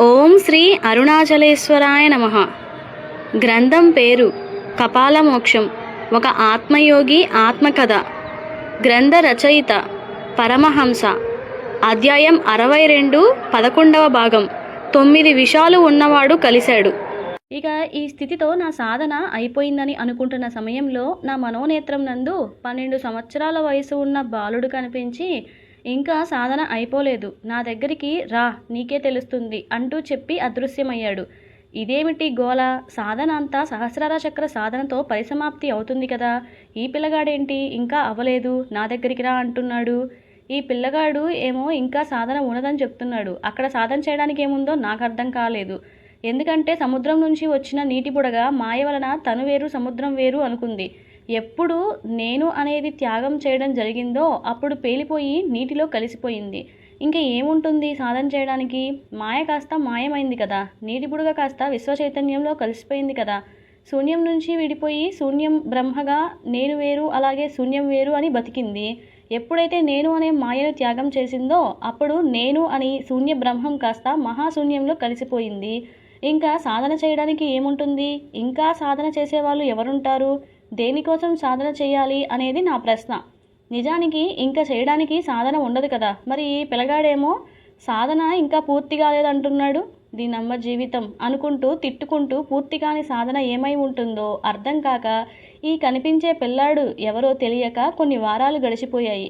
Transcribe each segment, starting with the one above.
ఓం శ్రీ అరుణాచలేశ్వరాయ నమ. గ్రంథం పేరు కపాలమోక్షం ఒక ఆత్మయోగి ఆత్మకథ. గ్రంథ రచయిత పరమహంస. అధ్యాయం అరవై రెండు పదకొండవ భాగం తొమ్మిది విషాలు ఉన్నవాడు కలిశాడు. ఇక ఈ స్థితితో నా సాధన అయిపోయిందని అనుకుంటున్న సమయంలో నా మనోనేత్రం నందు పన్నెండు సంవత్సరాల వయసు ఉన్న బాలుడు కనిపించి ఇంకా సాధన అయిపోలేదు. నా దగ్గరికి రా నీకే తెలుస్తుంది అంటూ చెప్పి అదృశ్యమయ్యాడు. ఇదేమిటి గోల? సాధన అంతా సహస్రార చక్ర సాధనతో పరిసమాప్తి అవుతుంది కదా. ఈ పిల్లగాడేంటి? ఇంకా అవ్వలేదు. నా దగ్గరికి రా అంటున్నాడు. ఈ పిల్లగాడు ఏమో ఇంకా సాధన ఉన్నదని చెప్తున్నాడు. అక్కడ సాధన చేయడానికి ఏముందో నాకు అర్థం కాలేదు. ఎందుకంటే సముద్రం నుంచి వచ్చిన నీటి బుడగ మాయ వలన తను వేరు సముద్రం వేరు అనుకుంది. ఎప్పుడు నేను అనేది త్యాగం చేయడం జరిగిందో అప్పుడు పేలిపోయి నీటిలో కలిసిపోయింది. ఇంకా ఏముంటుంది సాధన చేయడానికి? మాయ కాస్త మాయమైంది కదా. నీటి బుడగ కాస్త విశ్వ చైతన్యంలో కలిసిపోయింది కదా. శూన్యం నుంచి విడిపోయి శూన్యం బ్రహ్మగా నేను వేరు అలాగే శూన్యం వేరు అని బతికింది. ఎప్పుడైతే నేను అనే మాయను త్యాగం చేసిందో అప్పుడు నేను అని శూన్య బ్రహ్మం కాస్త మహాశూన్యంలో కలిసిపోయింది. ఇంకా సాధన చేయడానికి ఏముంటుంది? ఇంకా సాధన చేసేవాళ్ళు ఎవరుంటారు? దేనికోసం సాధన చేయాలి అనేది నా ప్రశ్న. నిజానికి ఇంకా చేయడానికి సాధన ఉండదు కదా. మరి ఈ పిల్లగాడేమో సాధన ఇంకా పూర్తి కాలేదంటున్నాడు దీనమ్మ జీవితం అనుకుంటూ తిట్టుకుంటూ పూర్తి కాని సాధన ఏమై ఉంటుందో అర్థం కాక ఈ కనిపించే పిల్లాడు ఎవరో తెలియక కొన్ని వారాలు గడిచిపోయాయి.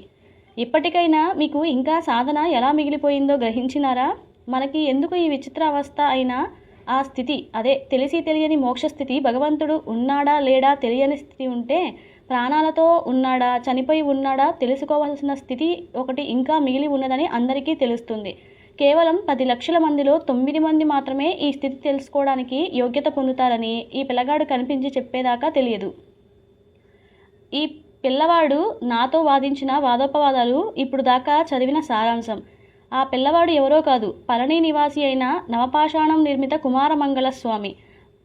ఇప్పటికైనా మీకు ఇంకా సాధన ఎలా మిగిలిపోయిందో గ్రహించినారా? మనకి ఎందుకు ఈ విచిత్ర అవస్థ అయినా ఆ స్థితి. అదే తెలిసి తెలియని మోక్ష స్థితి భగవంతుడు ఉన్నాడా లేడా తెలియని స్థితి ఉంటే ప్రాణాలతో ఉన్నాడా చనిపోయి ఉన్నాడా తెలుసుకోవాల్సిన స్థితి ఒకటి ఇంకా మిగిలి ఉన్నదని అందరికీ తెలుస్తుంది. కేవలం పది లక్షల మందిలో తొమ్మిది మంది మాత్రమే ఈ స్థితి తెలుసుకోవడానికి యోగ్యత పొందుతారని ఈ పిల్లగాడు కనిపించి చెప్పేదాకా తెలియదు. ఈ పిల్లవాడు నాతో వాదించిన వాదోపవాదాలు ఇప్పుడు దాకా చదివిన సారాంశం. ఆ పిల్లవాడు ఎవరో కాదు. పళని నివాసి అయిన నవపాషాణం నిర్మిత కుమారమంగళ స్వామి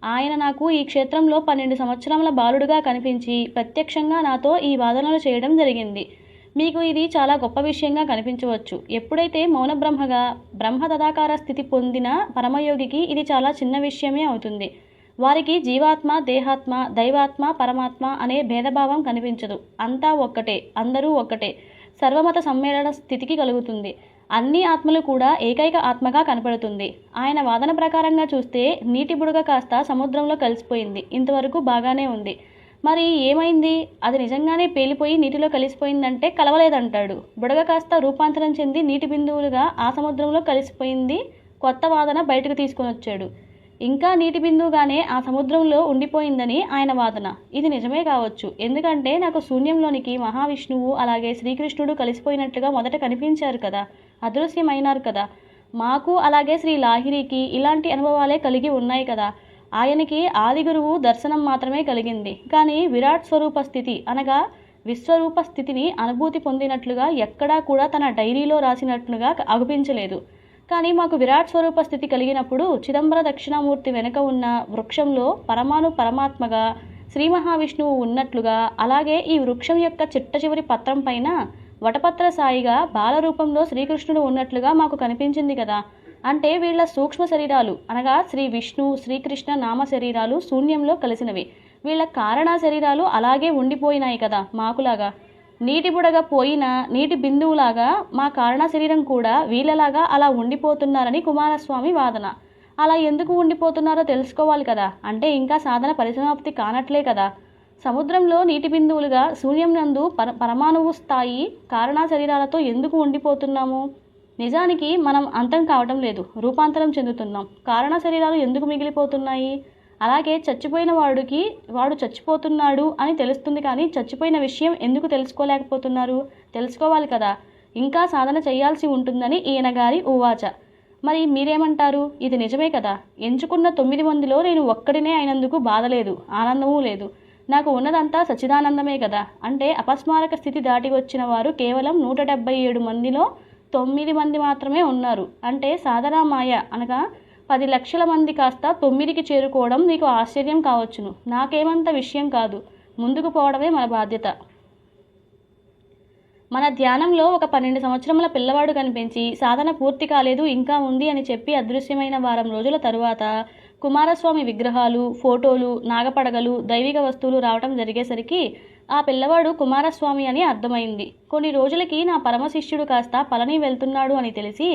ఆయన నాకు ఈ క్షేత్రంలో పన్నెండు సంవత్సరముల బాలుడుగా కనిపించి ప్రత్యక్షంగా నాతో ఈ వాదనలు చేయడం జరిగింది. మీకు ఇది చాలా గొప్ప విషయంగా కనిపించవచ్చు. ఎప్పుడైతే మౌనబ్రహ్మగా బ్రహ్మ తదాకార స్థితి పొందిన పరమయోగికి ఇది చాలా చిన్న విషయమే అవుతుంది. వారికి జీవాత్మ దేహాత్మ దైవాత్మ పరమాత్మ అనే భేదభావం కనిపించదు. అంతా ఒక్కటే అందరూ ఒక్కటే. సర్వమత సమ్మేళన స్థితికి కలుగుతుంది. అన్ని ఆత్మలు కూడా ఏకైక ఆత్మగా కనపడుతుంది. ఆయన వాదన ప్రకారంగా చూస్తే నీటి బుడగ కాస్త సముద్రంలో కలిసిపోయింది. ఇంతవరకు బాగానే ఉంది. మరి ఏమైంది? అది నిజంగానే పేలిపోయి నీటిలో కలిసిపోయిందంటే కలవలేదంటాడు. బుడగ కాస్త రూపాంతరం చెంది నీటి బిందువులుగా ఆ సముద్రంలో కలిసిపోయింది కొత్త వాదన బయటకు తీసుకొని వచ్చాడు. ఇంకా నీటి బిందువుగానే ఆ సముద్రంలో ఉండిపోయిందని ఆయన వాదన. ఇది నిజమే కావచ్చు. ఎందుకంటే నాకు శూన్యంలోనికి మహావిష్ణువు అలాగే శ్రీకృష్ణుడు కలిసిపోయినట్లుగా మొదట కనిపించారు కదా. అదృశ్యమైనారు కదా. మాకు అలాగే శ్రీ లాహిరికి ఇలాంటి అనుభవాలే కలిగి ఉన్నాయి కదా. ఆయనకి ఆది గురువు దర్శనం మాత్రమే కలిగింది. కానీ విరాట్ స్వరూప స్థితి అనగా విశ్వరూప స్థితిని అనుభూతి పొందినట్లుగా ఎక్కడా కూడా తన డైరీలో రాసినట్లుగా అగుపించలేదు కానీ మాకు విరాట్ స్వరూప స్థితి కలిగినప్పుడు చిదంబర దక్షిణామూర్తి వెనుక ఉన్న వృక్షంలో పరమాణు పరమాత్మగా శ్రీ మహావిష్ణువు ఉన్నట్లుగా అలాగే ఈ వృక్షం యొక్క చిట్ట చివరి పత్రం పైన వటపత్ర సాయిగా బాలరూపంలో శ్రీకృష్ణుడు ఉన్నట్లుగా మాకు కనిపించింది కదా. అంటే వీళ్ళ సూక్ష్మ శరీరాలు అనగా శ్రీ విష్ణు శ్రీకృష్ణ నామ శరీరాలు శూన్యంలో కలిసినవి. వీళ్ళ కారణ శరీరాలు అలాగే ఉండిపోయినాయి కదా మాకులాగా. నీటి బుడగ పోయిన నీటి బిందువులాగా మా కారణ శరీరం కూడా వీళ్ళలాగా అలా ఉండిపోతున్నారని కుమారస్వామి వాదన. అలా ఎందుకు ఉండిపోతున్నారో తెలుసుకోవాలి కదా. అంటే ఇంకా సాధన పరిసమాప్తి కానట్లే కదా. సముద్రంలో నీటి బిందువులుగా శూన్యం నందు పర పరమాణువు స్థాయి కారణ శరీరాలతో ఎందుకు ఉండిపోతున్నాము? నిజానికి మనం అంతం కావటం లేదు రూపాంతరం చెందుతున్నాం. కారణ శరీరాలు ఎందుకు మిగిలిపోతున్నాయి? అలాగే చచ్చిపోయిన వాడికి వాడు చచ్చిపోతున్నాడు అని తెలుస్తుంది కానీ చచ్చిపోయిన విషయం ఎందుకు తెలుసుకోలేకపోతున్నారు? తెలుసుకోవాలి కదా. ఇంకా సాధన చేయాల్సి ఉంటుందని ఈయన గారి ఊవాచ మరి మీరేమంటారు? ఇది నిజమే కదా. ఎంచుకున్న తొమ్మిది మందిలో నేను ఒక్కడినే అయినందుకు బాధ లేదు ఆనందమూ లేదు. నాకు ఉన్నదంతా సచ్చిదానందమే కదా. అంటే అపస్మారక స్థితి దాటి వచ్చిన వారు కేవలం నూట డెబ్బై ఏడు మందిలో తొమ్మిది మంది మాత్రమే ఉన్నారు. అంటే సాధనా మాయ అనగా పది లక్షల మంది కాస్త తొమ్మిదికి చేరుకోవడం నీకు ఆశ్చర్యం కావచ్చును. నాకేమంత విషయం కాదు. ముందుకు పోవడమే మన బాధ్యత. మన ధ్యానంలో ఒక పన్నెండు సంవత్సరముల పిల్లవాడు కనిపించి సాధన పూర్తి కాలేదు ఇంకా ఉంది అని చెప్పి అదృశ్యమైన వారం రోజుల తరువాత కుమారస్వామి విగ్రహాలు ఫోటోలు నాగపడగలు దైవిక వస్తువులు రావటం జరిగేసరికి ఆ పిల్లవాడు కుమారస్వామి అని అర్థమైంది. కొన్ని రోజులకి నా పరమశిష్యుడు కాస్త పళని వెళ్తున్నాడు అని తెలిసి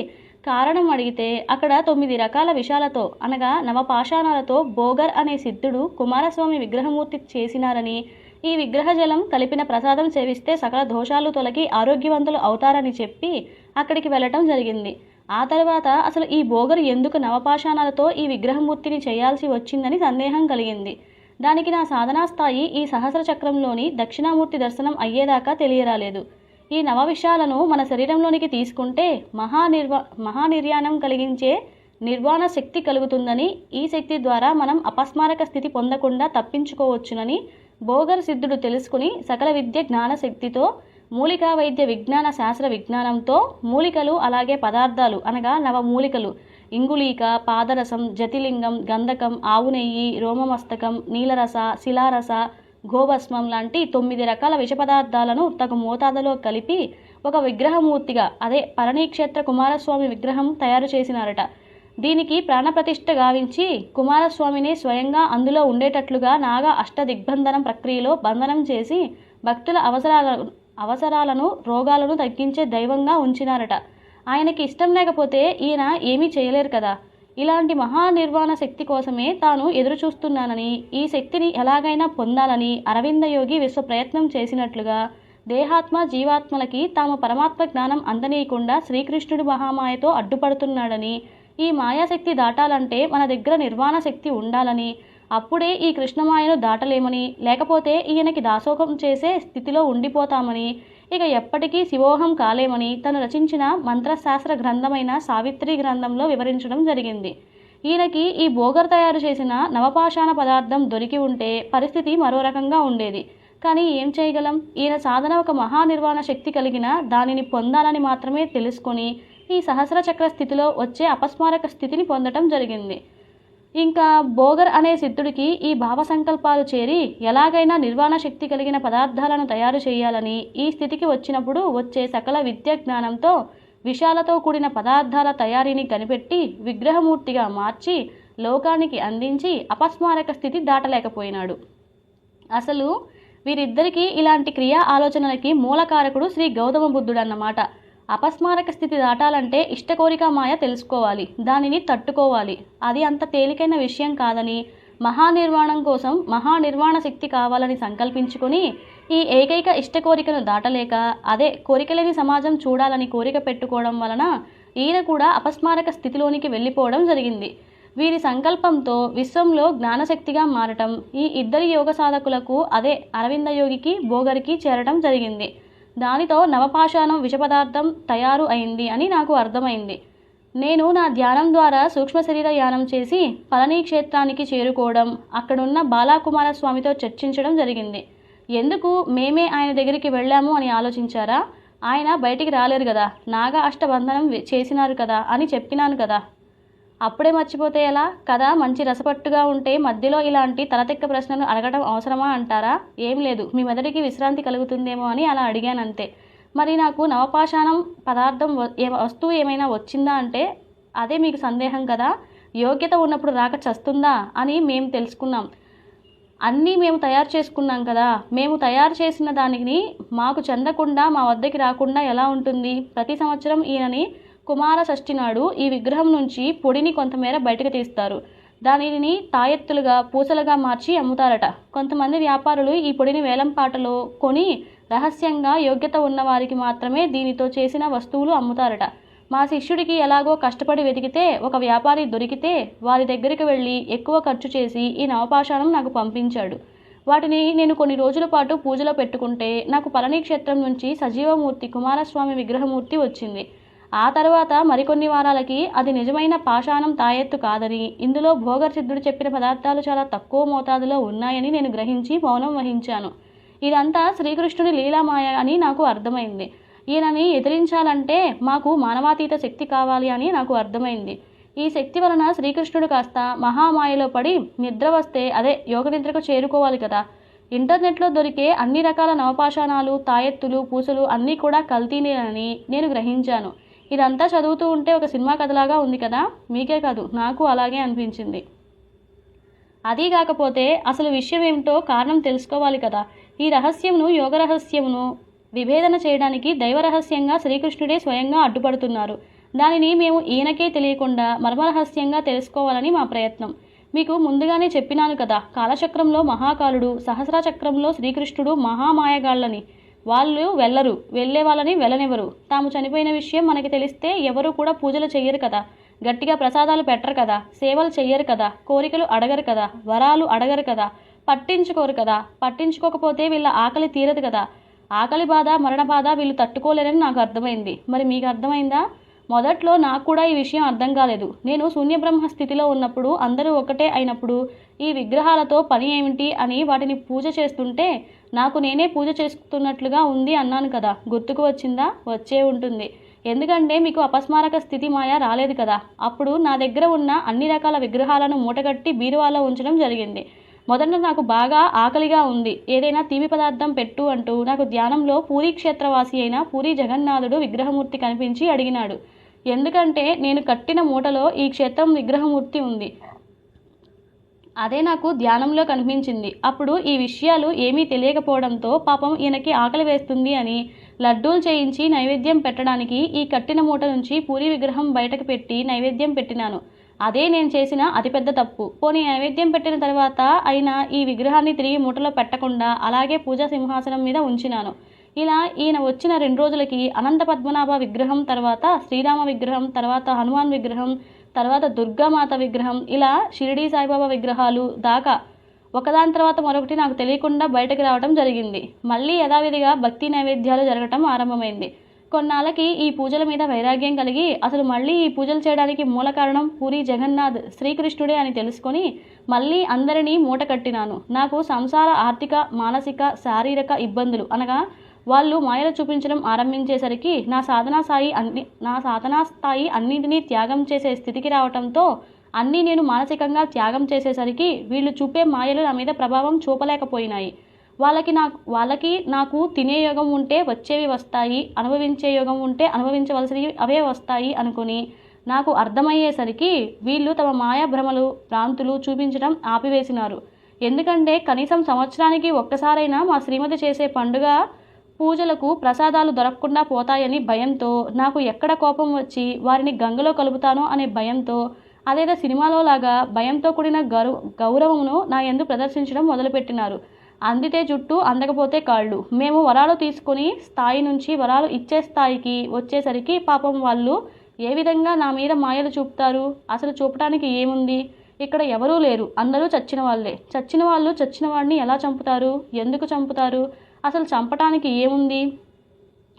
కారణం అడిగితే అక్కడ తొమ్మిది రకాల విషాలతో అనగా నవపాషాణాలతో బోగర్ అనే సిద్ధుడు కుమారస్వామి విగ్రహమూర్తి చేసినారని ఈ విగ్రహ జలం కలిపిన ప్రసాదం సేవిస్తే సకల దోషాలు తొలగి ఆరోగ్యవంతులు అవుతారని చెప్పి అక్కడికి వెళ్ళటం జరిగింది. ఆ తర్వాత అసలు ఈ బోగరు ఎందుకు నవపాషాణాలతో ఈ విగ్రహమూర్తిని చేయాల్సి వచ్చిందని సందేహం కలిగింది. దానికి నా సాధనా స్థాయి ఈ సహస్ర చక్రంలోని దక్షిణామూర్తి దర్శనం అయ్యేదాకా తెలియరాలేదు. ఈ నవ విషయాలను మన శరీరంలోనికి తీసుకుంటే మహానిర్వా మహానిర్యాణం కలిగించే నిర్వాణ శక్తి కలుగుతుందని ఈ శక్తి ద్వారా మనం అపస్మారక స్థితి పొందకుండా తప్పించుకోవచ్చునని బోగర్ సిద్ధుడు తెలుసుకుని సకల విద్య జ్ఞాన శక్తితో మూలికా వైద్య విజ్ఞాన శాస్త్ర విజ్ఞానంతో మూలికలు అలాగే పదార్థాలు అనగా నవమూలికలు. ఇంగుళీక పాదరసం జతిలింగం గంధకం ఆవు నెయ్యి రోమమస్తకం నీలరస శిలారస గోభస్మం లాంటి తొమ్మిది రకాల విష పదార్థాలను తగు మోతాదులో కలిపి ఒక విగ్రహమూర్తిగా అదే పరణీక్షేత్ర కుమారస్వామి విగ్రహం తయారు చేసినారట. దీనికి ప్రాణప్రతిష్ఠ గావించి కుమారస్వామిని స్వయంగా అందులో ఉండేటట్లుగా నాగ అష్టదిగ్బంధనం ప్రక్రియలో బంధనం చేసి భక్తుల అవసరాల అవసరాలను రోగాలను తగ్గించే దైవంగా ఉంచినారట. ఆయనకి ఇష్టం లేకపోతే ఈయన ఏమీ చేయలేరు కదా. ఇలాంటి మహానిర్వాణ శక్తి కోసమే తాను ఎదురు చూస్తున్నానని ఈ శక్తిని ఎలాగైనా పొందాలని అరవింద యోగి విశ్వ ప్రయత్నం చేసినట్లుగా దేహాత్మ జీవాత్మలకి తాము పరమాత్మ జ్ఞానం అందనీయకుండా శ్రీకృష్ణుడి మహామాయతో అడ్డుపడుతున్నాడని ఈ మాయాశక్తి దాటాలంటే మన దగ్గర నిర్వాణ శక్తి ఉండాలని అప్పుడే ఈ కృష్ణమాయను దాటలేమని లేకపోతే ఈయనకి దాసోహం చేసే స్థితిలో ఉండిపోతామని ఇక ఎప్పటికీ శివోహం కాలేమని తను రచించిన మంత్రశాస్త్ర గ్రంథమైన సావిత్రి గ్రంథంలో వివరించడం జరిగింది. ఈయనకి ఈ బోగర్ తయారు చేసిన నవపాషాణ పదార్థం దొరికి ఉంటే పరిస్థితి మరో రకంగా ఉండేది. కానీ ఏం చేయగలం? ఈయన సాధన ఒక మహానిర్వాణ శక్తి కలిగిన దానిని పొందాలని మాత్రమే తెలుసుకొని ఈ సహస్ర చక్ర స్థితిలో వచ్చే అపస్మారక స్థితిని పొందటం జరిగింది. ఇంకా బోగర్ అనే సిద్ధుడికి ఈ భావ సంకల్పాలు చేరి ఎలాగైనా నిర్వాణ శక్తి కలిగిన పదార్థాలను తయారు చేయాలని ఈ స్థితికి వచ్చినప్పుడు వచ్చే సకల విద్య జ్ఞానంతో విషాలతో కూడిన పదార్థాల తయారీని కనిపెట్టి విగ్రహమూర్తిగా మార్చి లోకానికి అందించి అపస్మారక స్థితి దాటలేకపోయినాడు. అసలు వీరిద్దరికీ ఇలాంటి క్రియా ఆలోచనలకి మూలకారకుడు శ్రీ గౌతమ బుద్ధుడు అన్నమాట అపస్మారక స్థితి దాటాలంటే ఇష్టకోరిక మాయ తెలుసుకోవాలి దానిని తట్టుకోవాలి. అది అంత తేలికైన విషయం కాదని మహానిర్వాణం కోసం మహానిర్వాణ శక్తి కావాలని సంకల్పించుకొని ఈ ఏకైక ఇష్టకోరికను దాటలేక అదే కోరికలేని సమాజం చూడాలని కోరిక పెట్టుకోవడం వలన ఈయన కూడా అపస్మారక స్థితిలోనికి వెళ్ళిపోవడం జరిగింది. వీరి సంకల్పంతో విశ్వంలో జ్ఞానశక్తిగా మారటం ఈ ఇద్దరి యోగ సాధకులకు అదే అరవింద యోగికి బోగరికి చేరటం జరిగింది. దానితో నవపాషాణం విషపదార్థం తయారు అయింది అని నాకు అర్థమైంది. నేను నా ధ్యానం ద్వారా సూక్ష్మ శరీర యానం చేసి పళని క్షేత్రానికి చేరుకోవడం అక్కడున్న బాలాకుమార స్వామితో చర్చించడం జరిగింది. ఎందుకు మేమే ఆయన దగ్గరికి వెళ్ళాము అని ఆలోచించారా? ఆయన బయటికి రాలేరు కదా నాగ అష్టబంధనం చేసినారు కదా అని చెప్పినాను కదా. అప్పుడే మర్చిపోతే ఎలా? కదా మంచి రసపట్టుగా ఉంటే మధ్యలో ఇలాంటి తలతెక్క ప్రశ్నలు అడగడం అవసరమా అంటారా? ఏం లేదు మీ మెదడికి విశ్రాంతి కలుగుతుందేమో అని అలా అడిగాను అంతే మరి నాకు నవపాషాణం పదార్థం వ- వస్తువు ఏమైనా వచ్చిందా అంటే అదే మీకు సందేహం కదా యోగ్యత ఉన్నప్పుడు రాక చస్తుందా అని మేము తెలుసుకున్నాం. అన్నీ మేము తయారు చేసుకున్నాం కదా మేము తయారు చేసిన దానిని మాకు చెందకుండా మా వద్దకి రాకుండా ఎలా ఉంటుంది? ప్రతి సంవత్సరం ఈయనని కుమార షష్ఠి నాడు ఈ విగ్రహం నుంచి పొడిని కొంతమేర బయటకు తీస్తారు. దానిని తాయెత్తులుగా పూసలుగా మార్చి అమ్ముతారట. కొంతమంది వ్యాపారులు ఈ పొడిని వేలంపాటలో కొని రహస్యంగా యోగ్యత ఉన్న వారికి మాత్రమే దీనితో చేసిన వస్తువులు అమ్ముతారట. మా శిష్యుడికి ఎలాగో కష్టపడి వెతికితే ఒక వ్యాపారి దొరికితే వారి దగ్గరికి వెళ్ళి ఎక్కువ ఖర్చు చేసి ఈ నవపాషాణం నాకు పంపించాడు. వాటిని నేను కొన్ని రోజుల పాటు పూజలో పెట్టుకుంటే నాకు పళనిక్షేత్రం నుంచి సజీవమూర్తి కుమారస్వామి విగ్రహమూర్తి వచ్చింది. ఆ తర్వాత మరికొన్ని వారాలకి అది నిజమైన పాషాణం తాయెత్తు కాదని. ఇందులో భోగర్సిద్ధుడు చెప్పిన పదార్థాలు చాలా తక్కువ మోతాదులో ఉన్నాయని నేను గ్రహించి మౌనం వహించాను. ఇదంతా శ్రీకృష్ణుడి లీలామాయ అని నాకు అర్థమైంది. ఈయనని ఎదిరించాలంటే మాకు మానవాతీత శక్తి కావాలి అని నాకు అర్థమైంది. ఈ శక్తి వలన శ్రీకృష్ణుడు కాస్త మహామాయలో పడి నిద్ర వస్తే అదే యోగ నిద్రకు చేరుకోవాలి కదా. ఇంటర్నెట్లో దొరికే అన్ని రకాల నవపాషాణాలు తాయెత్తులు పూసలు అన్నీ కూడా కల్తీనేనని నేను గ్రహించాను. ఇదంతా చదువుతూ ఉంటే ఒక సినిమా కథలాగా ఉంది కదా? మీకే కాదు నాకు అలాగే అనిపించింది. అదీ కాకపోతే అసలు విషయం ఏమిటో కారణం తెలుసుకోవాలి కదా. ఈ రహస్యంను యోగ రహస్యమును విభేదన చేయడానికి దైవ రహస్యంగా శ్రీకృష్ణుడే స్వయంగా అడ్డుపడుతున్నారు. దానిని మేము ఈయనకే తెలియకుండా మర్మరహస్యంగా తెలుసుకోవాలని మా ప్రయత్నం. మీకు ముందుగానే చెప్పినాను కదా కాలచక్రంలో మహాకాలుడు సహస్రచక్రంలో శ్రీకృష్ణుడు మహామాయగాళ్ళని. వాళ్ళు వెళ్ళరు. వెళ్ళే వాళ్ళని వెళ్ళనివ్వరు. తాము చనిపోయిన విషయం మనకి తెలిస్తే ఎవరు కూడా పూజలు చెయ్యరు కదా. గట్టిగా ప్రసాదాలు పెట్టరు కదా. సేవలు చెయ్యరు కదా. కోరికలు అడగరు కదా. వరాలు అడగరు కదా. పట్టించుకోరు కదా. పట్టించుకోకపోతే వీళ్ళ ఆకలి తీరదు కదా. ఆకలి బాధ మరణ బాధ వీళ్ళు తట్టుకోలేరని నాకు అర్థమైంది. మరి మీకు అర్థమైందా? మొదట్లో నాకు కూడా ఈ విషయం అర్థం కాలేదు. నేను శూన్యబ్రహ్మ స్థితిలో ఉన్నప్పుడు అందరూ ఒకటే అయినప్పుడు ఈ విగ్రహాలతో పని ఏమిటి అని వాటిని పూజ చేస్తుంటే నాకు నేనే పూజ చేస్తున్నట్లుగా ఉంది అన్నాను కదా. గుర్తుకు వచ్చిందా? వచ్చే ఉంటుంది. ఎందుకంటే మీకు అపస్మారక స్థితి మాయ రాలేదు కదా. అప్పుడు నా దగ్గర ఉన్న అన్ని రకాల విగ్రహాలను మూటగట్టి బీరువాలో ఉంచడం జరిగింది. మొదట నాకు బాగా ఆకలిగా ఉంది. ఏదైనా తీపి పదార్థం పెట్టు అంటూ నాకు ధ్యానంలో పూరీ క్షేత్రవాసి అయిన పూరీ జగన్నాథుడు విగ్రహమూర్తి కనిపించి అడిగినాడు. ఎందుకంటే నేను కట్టిన మూటలో ఈ క్షేత్రం విగ్రహమూర్తి ఉంది. అదే నాకు ధ్యానంలో కనిపించింది. అప్పుడు ఈ విషయాలు ఏమీ తెలియకపోవడంతో పాపం ఈయనకి ఆకలి వేస్తుంది అని లడ్డూలు చేయించి నైవేద్యం పెట్టడానికి ఈ కట్టిన మూట నుంచి పూరి విగ్రహం బయటకు పెట్టి నైవేద్యం పెట్టినాను. అదే నేను చేసిన అతిపెద్ద తప్పు. పోనీ నైవేద్యం పెట్టిన తర్వాత అయిన ఈ విగ్రహాన్ని తిరిగి మూటలో పెట్టకుండా అలాగే పూజా సింహాసనం మీద ఉంచినాను. ఇలా ఈయన వచ్చిన రెండు రోజులకి అనంత పద్మనాభ విగ్రహం తర్వాత శ్రీరామ విగ్రహం తర్వాత హనుమాన్ విగ్రహం తర్వాత దుర్గామాత విగ్రహం ఇలా షిరిడీ సాయిబాబా విగ్రహాలు దాకా. ఒకదాని తర్వాత మరొకటి నాకు తెలియకుండా బయటకు రావడం జరిగింది. మళ్ళీ యథావిధిగా భక్తి నైవేద్యాలు జరగటం ఆరంభమైంది. కొన్నాళ్ళకి ఈ పూజల మీద వైరాగ్యం కలిగి అసలు మళ్ళీ ఈ పూజలు చేయడానికి మూల కారణం పూరి జగన్నాథ్ శ్రీకృష్ణుడే అని తెలుసుకొని మళ్ళీ అందరినీ మూట కట్టినాను. నాకు సంసార ఆర్థిక మానసిక శారీరక ఇబ్బందులు అనగా వాళ్ళు మాయలు చూపించడం ఆరంభించేసరికి నా సాధనా స్థాయి అన్ని నా సాధనా స్థాయి అన్నింటినీ త్యాగం చేసే స్థితికి రావటంతో అన్నీ నేను మానసికంగా త్యాగం చేసేసరికి వీళ్ళు చూపే మాయలు నా మీద ప్రభావం చూపలేకపోయినాయి. వాళ్ళకి నాకు వాళ్ళకి నాకు తినే యోగం ఉంటే వచ్చేవి వస్తాయి అనుభవించే యోగం ఉంటే అనుభవించవలసినవి అవే వస్తాయి అనుకుని నాకు అర్థమయ్యేసరికి వీళ్ళు తమ మాయా భ్రమలు భ్రాంతులు చూపించడం ఆపివేసినారు. ఎందుకంటే కనీసం సంవత్సరానికి ఒక్కసారైనా మా శ్రీమతి చేసే పండుగ పూజలకు ప్రసాదాలు దొరకకుండా పోతాయని భయంతో నాకు ఎక్కడ కోపం వచ్చి వారిని గంగలో కలుపుతానో అనే భయంతో అదేదో సినిమాలో లాగా భయంతో కూడిన గౌరవ గౌరవమును నా ఎందు ప్రదర్శించడం మొదలుపెట్టినారు. అందితే జుట్టు అందకపోతే కాళ్ళు. మేము వరాలు తీసుకొని స్థాయి నుంచి వరాలు ఇచ్చే స్థాయికి వచ్చేసరికి పాపం వాళ్ళు ఏ విధంగా నా మీద మాయలు చూపుతారు? అసలు చూపటానికి ఏముంది? ఇక్కడ ఎవరూ లేరు. అందరూ చచ్చిన వాళ్ళే. చచ్చిన వాళ్ళు చచ్చిన వాడిని ఎలా చంపుతారు? ఎందుకు చంపుతారు? అసలు చంపటానికి ఏముంది?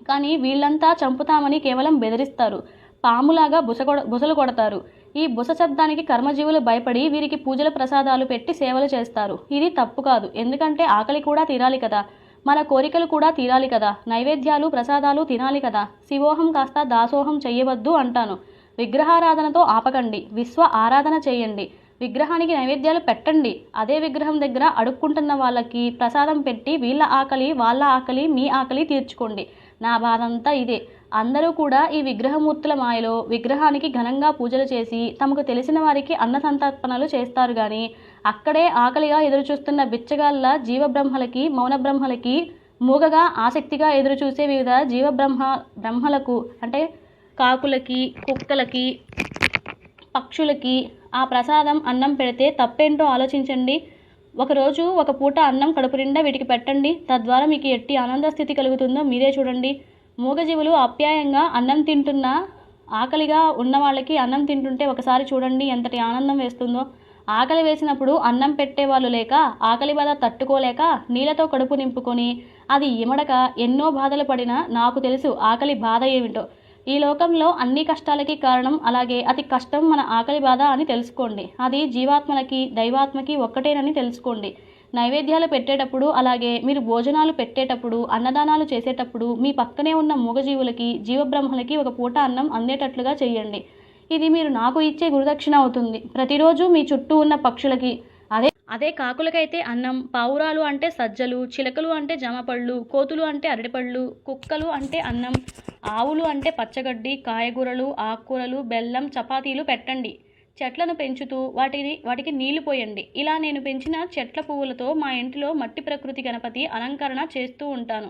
కానీ వీళ్ళంతా చంపుతామని కేవలం బెదిరిస్తారు. పాములాగా బుస కొడ బుసలు కొడతారు. ఈ బుస శబ్దానికి కర్మజీవులు భయపడి వీరికి పూజల ప్రసాదాలు పెట్టి సేవలు చేస్తారు. ఇది తప్పు కాదు. ఎందుకంటే ఆకలి కూడా తీరాలి కదా. మన కోరికలు కూడా తీరాలి కదా. నైవేద్యాలు ప్రసాదాలు తినాలి కదా. శివోహం కాస్త దాసోహం చెయ్యవద్దు అంటాను. విగ్రహారాధనతో ఆపకండి. విశ్వ ఆరాధన చేయండి. విగ్రహానికి నైవేద్యాలు పెట్టండి. అదే విగ్రహం దగ్గర అడుక్కుంటున్న వాళ్ళకి ప్రసాదం పెట్టి వీళ్ళ ఆకలి వాళ్ళ ఆకలి మీ ఆకలి తీర్చుకోండి. నా బాధంతా ఇదే. అందరూ కూడా ఈ విగ్రహమూర్తుల మాయలో విగ్రహానికి ఘనంగా పూజలు చేసి తమకు తెలిసిన వారికి అన్న సంతర్పణలు చేస్తారు కానీ అక్కడే ఆకలిగా ఎదురుచూస్తున్న బిచ్చగాళ్ళ జీవబ్రహ్మలకి మౌనబ్రహ్మలకి మూగగా ఆసక్తిగా ఎదురుచూసే వివిధ జీవబ్రహ్మ బ్రహ్మలకు అంటే కాకులకి కుక్కలకి పక్షులకి ఆ ప్రసాదం అన్నం పెడితే తప్పేంటో ఆలోచించండి. ఒకరోజు ఒక పూట అన్నం కడుపు నిండా వీటికి పెట్టండి. తద్వారా మీకు ఎట్టి ఆనంద స్థితి కలుగుతుందో మీరే చూడండి. మూగజీవులు అప్యాయంగా అన్నం తింటున్నా ఆకలిగా ఉన్న వాళ్ళకి అన్నం తింటుంటే ఒకసారి చూడండి ఎంతటి ఆనందం వేస్తుందో. ఆకలి వేసినప్పుడు అన్నం పెట్టేవాళ్ళు లేక ఆకలి బాధ తట్టుకోలేక నీళ్ళతో కడుపు నింపుకొని అది ఇమడక ఎన్నో బాధలు పడినా నాకు తెలుసు ఆకలి బాధ ఏమిటో. ఈ లోకంలో అన్ని కష్టాలకి కారణం అలాగే అతి కష్టం మన ఆకలి బాధ అని తెలుసుకోండి. అది జీవాత్మలకి దైవాత్మకి ఒక్కటేనని తెలుసుకోండి. నైవేద్యాలు పెట్టేటప్పుడు అలాగే మీరు భోజనాలు పెట్టేటప్పుడు అన్నదానాలు చేసేటప్పుడు మీ పక్కనే ఉన్న మూగజీవులకి జీవబ్రహ్మలకి ఒక పూట అన్నం అందేటట్లుగా చేయండి. ఇది మీరు నాకు ఇచ్చే గురుదక్షిణ అవుతుంది. ప్రతిరోజు మీ చుట్టూ ఉన్న పక్షులకి అదే కాకులకైతే అన్నం పావురాలు అంటే సజ్జలు చిలకలు అంటే జామపళ్ళు కోతులు అంటే అరటిపళ్ళు కుక్కలు అంటే అన్నం ఆవులు అంటే పచ్చగడ్డి కాయగూరలు ఆకుకూరలు బెల్లం చపాతీలు పెట్టండి. చెట్లను పెంచుతూ వాటిని వాటికి నీళ్ళు పోయండి. ఇలా నేను పెంచిన చెట్ల పువ్వులతో మా ఇంటిలో మట్టి ప్రకృతి గణపతి అలంకరణ చేస్తూ ఉంటాను.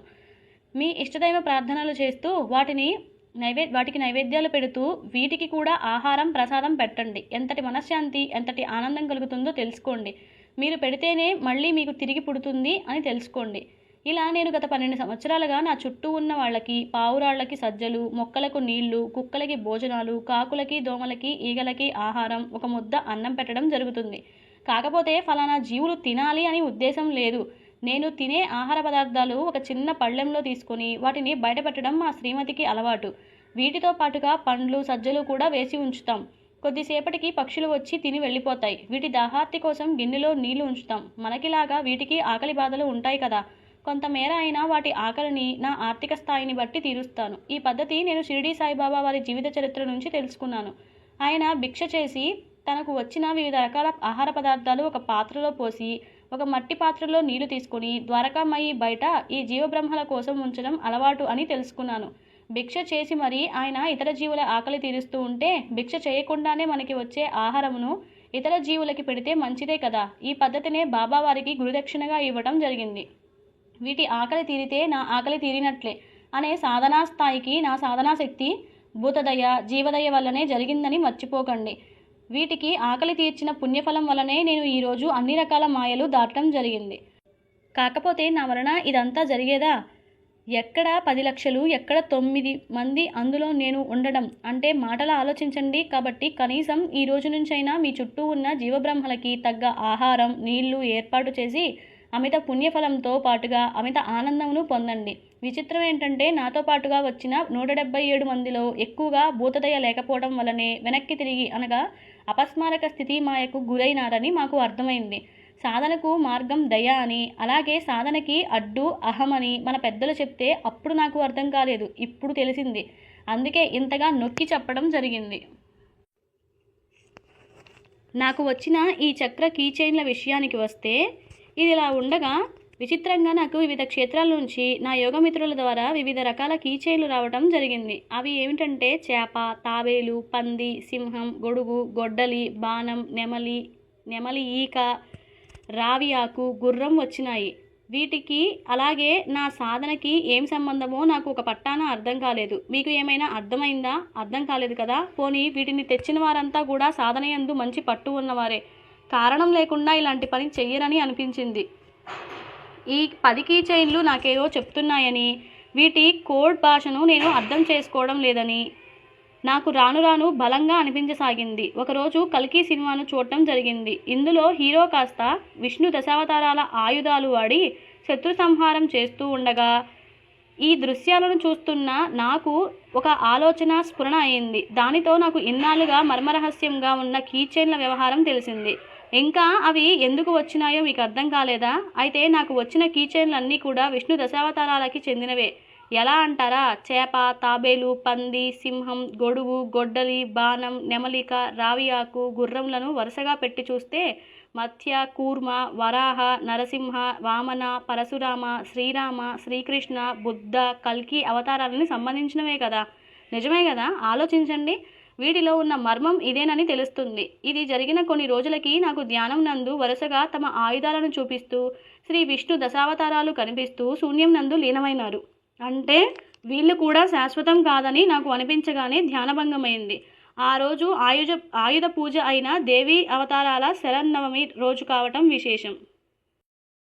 మీ ఇష్టదైవ ప్రార్థనలు చేస్తూ వాటిని నైవే వాటికి నైవేద్యాలు పెడుతూ వీటికి కూడా ఆహారం ప్రసాదం పెట్టండి. ఎంతటి మనశ్శాంతి ఎంతటి ఆనందం కలుగుతుందో తెలుసుకోండి. మీరు పెడితేనే మళ్ళీ మీకు తిరిగి పుడుతుంది అని తెలుసుకోండి. ఇలా నేను గత పన్నెండు సంవత్సరాలుగా నా చుట్టూ ఉన్న వాళ్ళకి పావురాళ్ళకి సజ్జలు మొక్కలకు నీళ్ళు కుక్కలకి భోజనాలు కాకులకి దోమలకి ఈగలకి ఆహారం ఒక ముద్ద అన్నం పెట్టడం జరుగుతుంది. కాకపోతే ఫలానా జీవులు తినాలి అని ఉద్దేశం లేదు. నేను తినే ఆహార పదార్థాలు ఒక చిన్న పళ్ళెంలో తీసుకొని వాటిని బయటపెట్టడం మా శ్రీమతికి అలవాటు. వీటితో పాటుగా పండ్లు సజ్జలు కూడా వేసి ఉంచుతాం. కొద్దిసేపటికి పక్షులు వచ్చి తిని వెళ్ళిపోతాయి. వీటి దాహార్తి కోసం గిన్నెలో నీళ్ళు ఉంచుతాం. మనకిలాగా వీటికి ఆకలి బాధలు ఉంటాయి కదా. కొంతమేర అయినా వాటి ఆకలిని నా ఆర్థిక స్థాయిని బట్టి తీరుస్తాను. ఈ పద్ధతి నేను షిరిడీ సాయిబాబా వారి జీవిత చరిత్ర నుంచి తెలుసుకున్నాను. ఆయన భిక్ష చేసి తనకు వచ్చిన వివిధ రకాల ఆహార పదార్థాలు ఒక పాత్రలో పోసి ఒక మట్టి పాత్రలో నీళ్ళు తీసుకొని ద్వారకామయ్యి బయట ఈ జీవబ్రహ్మల కోసం ఉంచడం అలవాటు అని తెలుసుకున్నాను. భిక్ష చేసి మరి ఆయన ఇతర జీవుల ఆకలి తీరుస్తూ ఉంటే భిక్ష చేయకుండానే మనకి వచ్చే ఆహారమును ఇతర జీవులకి పెడితే మంచిదే కదా. ఈ పద్ధతినే బాబావారికి గురుదక్షిణగా ఇవ్వడం జరిగింది. వీటి ఆకలి తీరితే నా ఆకలి తీరినట్లే అనే సాధనా స్థాయికి నా సాధనా శక్తి భూతదయ జీవదయ వల్లనే జరిగిందని మర్చిపోకండి. వీటికి ఆకలి తీర్చిన పుణ్యఫలం వల్లనే నేను ఈరోజు అన్ని రకాల మాయలు దాటడం జరిగింది. కాకపోతే నా వలన ఇదంతా జరిగేదా? ఎక్కడ పది లక్షలు ఎక్కడ తొమ్మిది మంది అందులో నేను ఉండడం. అంటే మాటల ఆలోచించండి కాబట్టి కనీసం ఈ రోజు నుంచైనా మీ చుట్టూ ఉన్న జీవబ్రహ్మలకి తగ్గ ఆహారం నీళ్ళు ఏర్పాటు చేసి అమిత పుణ్యఫలంతో పాటుగా అమిత ఆనందమును పొందండి. విచిత్రం ఏంటంటే నాతో పాటుగా వచ్చిన నూట డెబ్బై ఏడు మందిలో ఎక్కువగా భూతదయ లేకపోవడం వలనే వెనక్కి తిరిగి అనగా అపస్మారక స్థితి మాయకు గురైనారని మాకు అర్థమైంది. సాధనకు మార్గం దయ అని అలాగే సాధనకి అడ్డు అహమని మన పెద్దలు చెప్తే అప్పుడు నాకు అర్థం కాలేదు ఇప్పుడు తెలిసింది. అందుకే ఇంతగా నొక్కి చెప్పడం జరిగింది. నాకు వచ్చిన ఈ చక్ర కీచైన్ల విషయానికి వస్తే ఇది ఇలా ఉండగా విచిత్రంగా నాకు వివిధ క్షేత్రాల నుంచి నా యోగమిత్రుల ద్వారా వివిధ రకాల కీచైన్లు రావడం జరిగింది. అవి ఏమిటంటే చేప తాబేలు పంది సింహం గొడుగు గొడ్డలి బాణం నెమలి నెమలి ఈక రావి ఆకు గుర్రం వచ్చినాయి. వీటికి అలాగే నా సాధనకి ఏం సంబంధమో నాకు ఒక పట్టాన అర్థం కాలేదు. మీకు ఏమైనా అర్థమైందా? అర్థం కాలేదు కదా? పోనీ వీటిని తెచ్చిన వారంతా కూడా సాధనయందు మంచి పట్టు ఉన్నవారే. కారణం లేకుండా ఇలాంటి పని చెయ్యరని అనిపించింది. ఈ పది కీ చైన్లు నాకేదో చెప్తున్నాయని వీటి కోడ్ భాషను నేను అర్థం చేసుకోవడం లేదని నాకు రాను రాను బలంగా అనిపించసాగింది. ఒకరోజు కల్కి సినిమాను చూడటం జరిగింది. ఇందులో హీరో కాస్త విష్ణు దశావతారాల ఆయుధాలు వాడి శత్రు సంహారం చేస్తూ ఉండగా ఈ దృశ్యాలను చూస్తున్న నాకు ఒక ఆలోచన స్ఫురణ అయింది. దానితో నాకు ఇన్నాళ్ళుగా మర్మరహస్యంగా ఉన్న కీచైన్ల వ్యవహారం తెలిసింది. ఇంకా అవి ఎందుకు వచ్చినాయో మీకు అర్థం కాలేదా? అయితే నాకు వచ్చిన కీచైన్లన్నీ కూడా విష్ణు దశావతారాలకి చెందినవే. ఎలా అంటారా? చేప తాబేలు పంది సింహం గొడుగు గొడ్డలి బాణం నెమలిక రావి ఆకు గుర్రంలను వరుసగా పెట్టి చూస్తే మత్స్య కూర్మ వరాహ నరసింహ వామన పరశురామ శ్రీరామ శ్రీకృష్ణ బుద్ధ కల్కి అవతారాలని సంబంధించినవే కదా. నిజమే కదా? ఆలోచించండి. వీటిలో ఉన్న మర్మం ఇదేనని తెలుస్తుంది. ఇది జరిగిన కొన్ని రోజులకి నాకు ధ్యానం నందు వరుసగా తమ ఆయుధాలను చూపిస్తూ శ్రీ విష్ణు దశావతారాలు కనిపిస్తూ శూన్యం నందు లీనమైనారు. అంటే వీళ్ళు కూడా శాశ్వతం కాదని నాకు అనిపించగానే ధ్యానభంగమైంది. ఆ రోజు ఆయుధ ఆయుధ పూజ అయిన దేవి అవతారాల శరన్నవమి రోజు కావటం విశేషం.